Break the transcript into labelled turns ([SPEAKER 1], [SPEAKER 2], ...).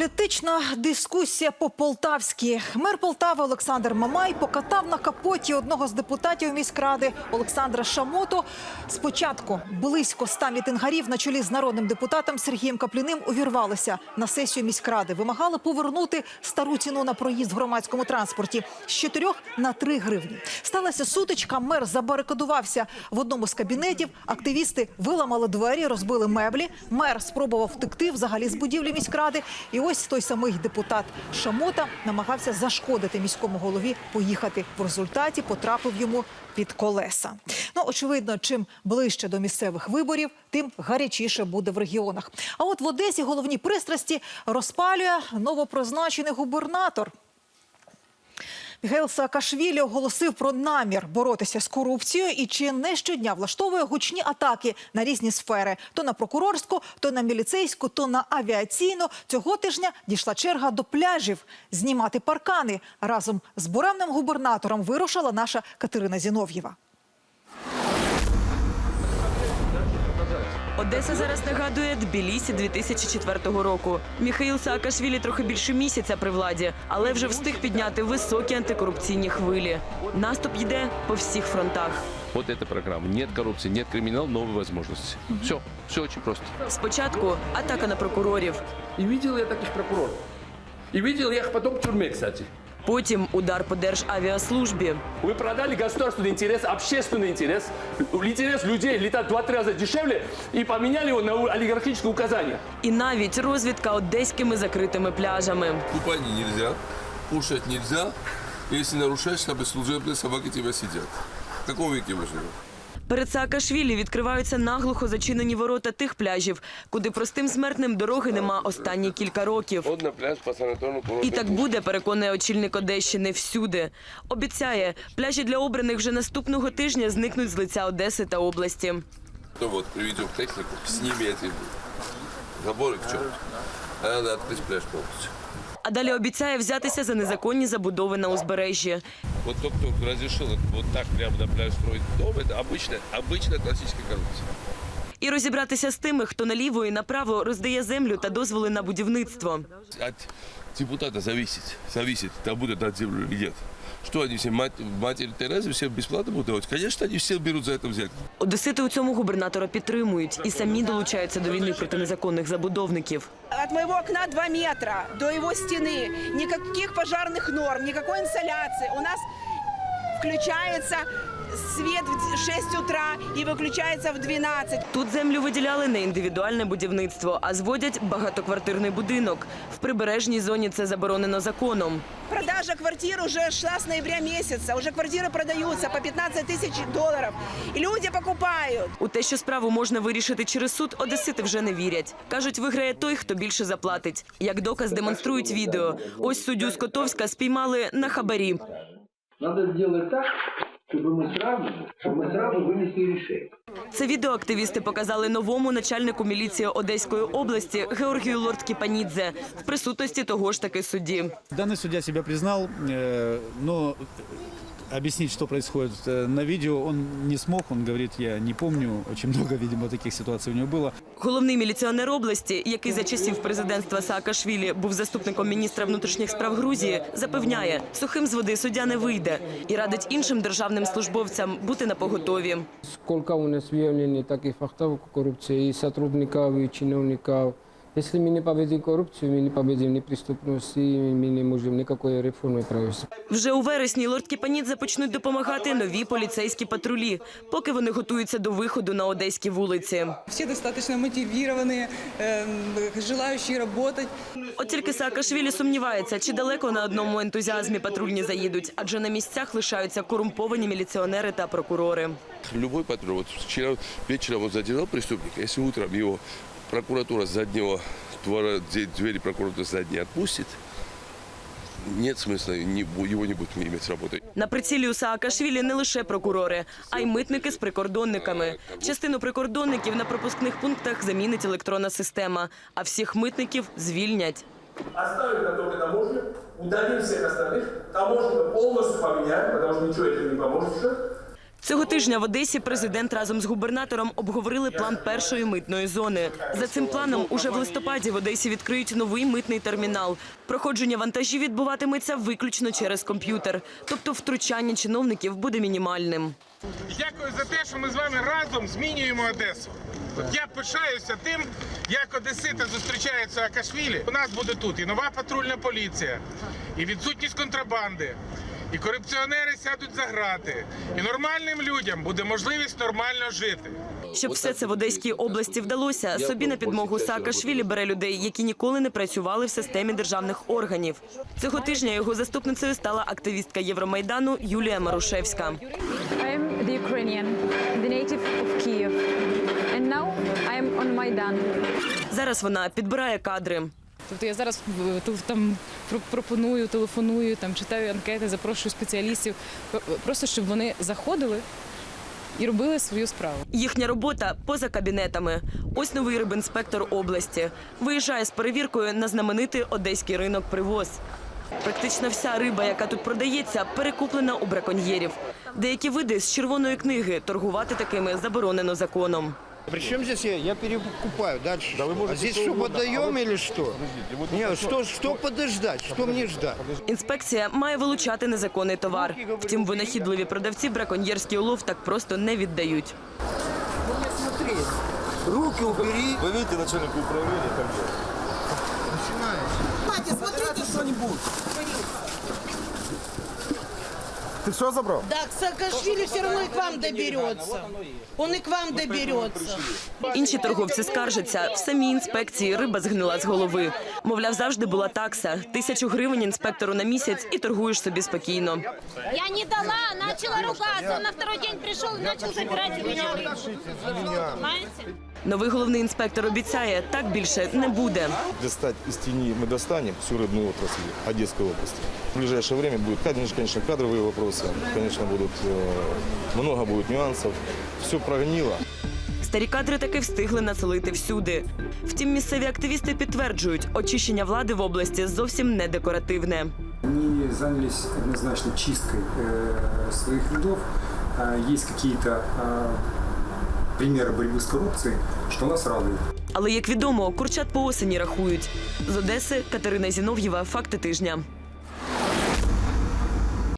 [SPEAKER 1] Політична дискусія по полтавськи. Мер Полтави Олександр Мамай покатав на капоті одного з депутатів міськради Олександра Шамоту. Спочатку близько ста мітингарів на чолі з народним депутатом Сергієм Капліним увірвалися на сесію міськради. Вимагали повернути стару ціну на проїзд в громадському транспорті з 4 на 3 гривні. Сталася сутичка. Мер забарикадувався в одному з кабінетів. Активісти виламали двері, розбили меблі. Мер спробував втекти взагалі з будівлі міськради. І ось той самий депутат Шамота намагався зашкодити міському голові поїхати. В результаті потрапив йому під колеса. Ну очевидно, чим ближче до місцевих виборів, тим гарячіше буде в регіонах. А от в Одесі головні пристрасті розпалює новопрозначений губернатор. Міхайл Саакашвілі оголосив про намір боротися з корупцією і чи не щодня влаштовує гучні атаки на різні сфери: то на прокурорську, то на міліцейську, то на авіаційну. Цього тижня дійшла черга до пляжів знімати паркани. Разом з буремним губернатором вирушила наша Катерина Зінов'єва.
[SPEAKER 2] Одеса зараз нагадує Тбілісі 2004 року. Міхаїл Саакашвілі трохи більше місяця при владі, але вже встиг підняти високі антикорупційні хвилі. Наступ йде по всіх фронтах.
[SPEAKER 3] Вот эта программа. Нет коррупции, нет криминала, новые возможности. Все, все очень просто.
[SPEAKER 2] Спочатку атака на прокурорів,
[SPEAKER 4] И видел я таких прокуроров. И видел я их потом в тюрьме, кстати.
[SPEAKER 2] потім удар по державіаслужбі.
[SPEAKER 4] Вы продали государственный интерес, общественный интерес, интерес людей летать в два-три раза дешевле и поменяли его на олигархическое указание.
[SPEAKER 2] І навіть розвідка одеськими закритими пляжами.
[SPEAKER 5] Купать нельзя, кушать нельзя. Если нарушаешь, чтобы служебные собаки тебя сидят. В каком веке мы живем?
[SPEAKER 2] Перед Саакашвілі відкриваються наглухо зачинені ворота тих пляжів, куди простим смертним дороги нема останні кілька років.
[SPEAKER 5] Вот на пляж по санаторну
[SPEAKER 2] І так буде, переконує очільник Одещини всюди. Обіцяє, пляжі для обраних вже наступного тижня зникнуть з лиця Одеси та області.
[SPEAKER 5] То вот приведем технику, сними эти заборы к черту. А надо открыть пляж полностью.
[SPEAKER 2] А далі обіцяє взятися за незаконні забудови на узбережжі.
[SPEAKER 5] Вот тот, кто разрешил вот так прямо на пляж строить дом, это обычная, обычная классическая коррупция.
[SPEAKER 2] І розібратися з тими, хто наліво і направо роздає землю та дозволи на будівництво.
[SPEAKER 5] От депутата зависит, зависит, там будут дать землю или нет. Что они все, мать, матери Терезы, все бесплатно будут давать? Конечно, они все берут за это взять.
[SPEAKER 2] Одесити у цьому губернатора підтримують і самі долучаються до війни проти незаконних забудовників.
[SPEAKER 6] От моего окна 2 метра до его стены. Никаких пожарных норм, никакой инсоляции. У нас включается свет в 6 утра и выключается в 12.
[SPEAKER 2] Тут землю виділяли на індивідуальне будівництво, а зводять багатоквартирний будинок. В прибережній зоні це заборонено законом.
[SPEAKER 6] Продажа квартир уже шла с ноября месяца. Уже квартиры продаются по 15 тысяч долларов. И люди покупают.
[SPEAKER 2] У те, що справу можна вирішити через суд, одесити вже не вірять. Кажуть, виграє той, хто більше заплатить. Як доказ демонструють відео. Ось суддю з Котовська спіймали на хабарі.
[SPEAKER 7] Надо сделать так, чтобы мы сразу, чтобы мы сразу вынесли решение.
[SPEAKER 2] Це відео активісти показали новому начальнику міліції Одеської області Георгію Лорд-Кіпанідзе в присутності того ж таки судді.
[SPEAKER 8] Данный судья себя признал, э, но объяснить, что происходит э, на видео, он не смог. Он говорит, я не помню. Очень много, видимо, таких ситуаций у него было.
[SPEAKER 2] Головний міліціонер області, який за часів президентства Саакашвілі був заступником міністра внутрішніх справ Грузії, запевняє, сухим з води суддя не вийде і радить іншим державним службовцям бути на поготові.
[SPEAKER 9] Сколько у нас выявлено таких фактов коррупции и сотрудников, и чиновников. Если мы не победим коррупцию, мы не победим ни преступность, и мы не можем никакой реформы провести.
[SPEAKER 2] Вже у вересні лорд Кіпанідзе почнуть допомагати нові поліцейські патрулі, поки вони готуються до виходу на одеські вулиці.
[SPEAKER 10] Все достаточно мотивированные, э, желающие работать.
[SPEAKER 2] От тільки Саакашвілі сумнівається, чи далеко на одному ентузіазмі патрульні заїдуть, адже на місцях лишаються корумповані міліціонери та прокурори.
[SPEAKER 5] Любой патруль, вот вчера вечером он задержал преступника, если утром его прокуратура с заднего двора, де- двери прокуратуры задней отпустит, нет смысла не бу- его не будет иметь с работой.
[SPEAKER 2] На прицілі у Саакашвілі не лише прокурори, а й митники з прикордонниками. Частину прикордонників на пропускних пунктах замінить електронна система, а всіх митників звільнять.
[SPEAKER 4] Оставим на только таможню, удалим всех остальных, таможню полностью поменяем, потому что ничего этому не поможет уже.
[SPEAKER 2] Цього тижня в Одесі президент разом з губернатором обговорили план першої митної зони. За цим планом уже в листопаді в Одесі відкриють новий митний термінал. Проходження вантажів відбуватиметься виключно через комп'ютер, тобто втручання чиновників буде мінімальним.
[SPEAKER 11] Дякую за те, що ми з вами разом змінюємо Одесу. От я пишаюся тим, як Одесити зустрічають Саакашвілі. У нас буде тут і нова патрульна поліція, і відсутність контрабанди, і корупціонери сядуть за грати, і нормальним людям буде можливість нормально жити.
[SPEAKER 2] Щоб все це в Одеській області вдалося, собі на підмогу Саакашвілі бере людей, які ніколи не працювали в системі державних органів. Цього тижня його заступницею стала активістка Євромайдану Юлія Марушевська. Зараз вона підбирає кадри.
[SPEAKER 10] Тобто я зараз е, там пропоную, телефоную, там читаю анкети, запрошую спеціалістів, просто щоб вони заходили і робили свою справу.
[SPEAKER 2] Їхня робота поза кабінетами. Ось новий рибінспектор області. Виїжджає з перевіркою на знаменитий одеський ринок привоз. Практично вся риба, яка тут продається, перекуплена у браконьєрів. Деякі види з червоної книги торгувати такими заборонено законом.
[SPEAKER 7] Причем здесь я, я перекупаю дальше. а здесь что, подаем или что? Нет, что, что подождать? Что мне ждать?
[SPEAKER 2] Інспекція має вилучати незаконний товар. Втім, винахідливі продавці браконьєрський улов так просто не віддають.
[SPEAKER 7] Смотри, руки убери.
[SPEAKER 11] Ви бачите начальника управління там
[SPEAKER 7] Ты что забрал?
[SPEAKER 6] Так, Саакашвили все равно и к вам доберется. Он и к вам доберется.
[SPEAKER 2] Інші торговці скаржаться. В самій інспекції риба згнила з голови. Мовляв, завжди була такса. Тисячу гривень інспектору на місяць і торгуєш собі спокійно.
[SPEAKER 12] Я не дала, начала ругаться. На второй день пришел и начал забирать у меня рыбу. Понимаете?
[SPEAKER 2] Новий головний інспектор обіцяє, так більше не буде.
[SPEAKER 11] Достать из тени мы достанем всю рыбную отрасль Одесской области. В ближайшее время будет, конечно, конечно, кадровые вопросы, конечно, будут э, много будет нюансов. Все прогнило.
[SPEAKER 2] Старі кадри таки встигли населити всюди. Втім, місцеві активісти підтверджують, очищення влади в області зовсім не декоративне.
[SPEAKER 9] Они занялись однозначно чисткой э, своих рядов. А, Есть какие-то а, примеры борьбы с коррупцией, что нас радует.
[SPEAKER 2] Але як відомо, курчат по осені рахують. З Одеси Катерина Зінов'єва. Факти тижня.